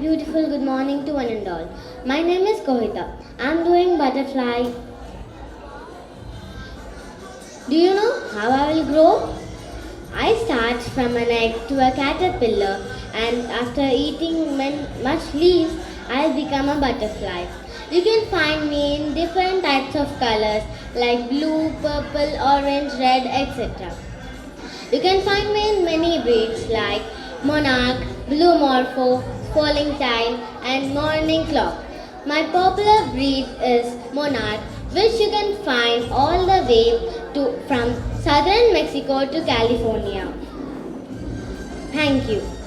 beautiful good morning to one and all. My name is Kohita. I'm doing butterfly. Do you know how I will grow? I start from an egg to a caterpillar, and after eating much leaves, I'll become a butterfly. You can find me in different types of colors like blue, purple, orange, red, etc. You can find me in many breeds like Monarch, Blue Morpho, Falling time, and Morning Clock. My popular breed is Monarch, which you can find all the way to from southern Mexico to California. Thank you.